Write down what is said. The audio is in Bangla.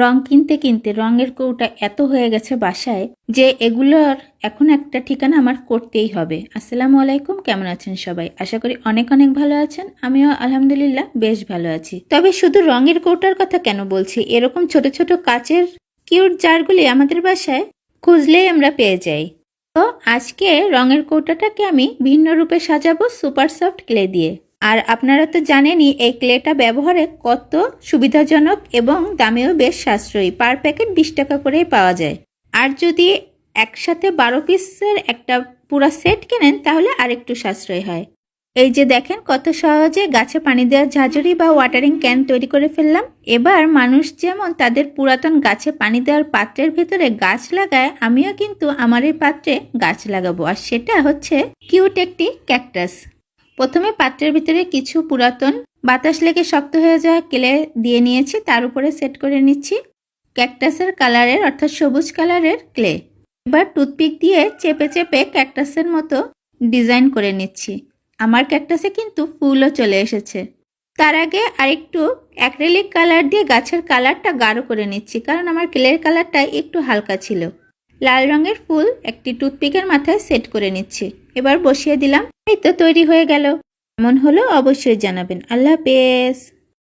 রং কিনতে কিনতে রঙের কৌটা এত হয়ে গেছে বাসায় যে এগুলোর এখন একটা ঠিকানা আমার করতেই হবে। আসসালামু আলাইকুম, কেমন আছেন সবাই? আশা করি অনেক অনেক ভালো আছেন। আমিও আলহামদুলিল্লাহ বেশ ভালো আছি। তবে শুধু রঙের কৌটার কথা কেন বলছি? এরকম ছোট ছোট কাচের কিউট জারগুলি আমাদের বাসায় খুঁজলেই আমরা পেয়ে যাই। তো আজকে রঙের কৌটাটাকে আমি ভিন্ন রূপে সাজাবো সুপার সফট ক্লে দিয়ে। আর আপনারা তো জানেনই, এই ক্লেটা ব্যবহারে কত সুবিধাজনক এবং দামেও বেশ সাশ্রয়ী। পার প্যাকেট বিশ টাকা করেই পাওয়া যায়। আর যদি একসাথে বারো পিসের একটা পুরো সেট কেনেন, তাহলে আরেকটু সাশ্রয় হয়। এই যে দেখেন, কত সহজে গাছে পানি দেওয়ার ঝাঁঝরি বা ওয়াটারিং ক্যান তৈরি করে ফেললাম। এবার মানুষ যেমন তাদের পুরাতন গাছে পানি দেওয়ার পাত্রের ভেতরে গাছ লাগায়, আমিও কিন্তু আমার এই পাত্রে গাছ লাগাবো। আর সেটা হচ্ছে কিউট একটি ক্যাকটাস প্রথমে পাত্রের ভিতরে কিছু পুরাতন বাতাস লেগে শক্ত হয়ে যাওয়া কেলে দিয়ে নিয়েছি, তার উপরে সেট করে নিচ্ছি। ক্যাকটাসের কালারের, অর্থাৎ সবুজ কালারের ক্লে। এবার টুথপিক দিয়ে চেপে চেপে ক্যাকটাসের মতো ডিজাইন করে নিচ্ছি। আমার ক্যাকটাসে কিন্তু ফুলও চলে এসেছে। তার আগে আরেকটু অ্যাক্রেলিক কালার দিয়ে গাছের কালারটা গাঢ় করে নিচ্ছি, কারণ আমার ক্লের কালারটা একটু হালকা ছিল। লাল রঙের ফুল একটি টুথপিকের মাথায় সেট করে নিচ্ছি। এবার বসিয়ে দিলাম। এই তো তৈরি হয়ে গেল। এমন হলো অবশ্যই জানাবেন। আল্লাহ হাফেজ।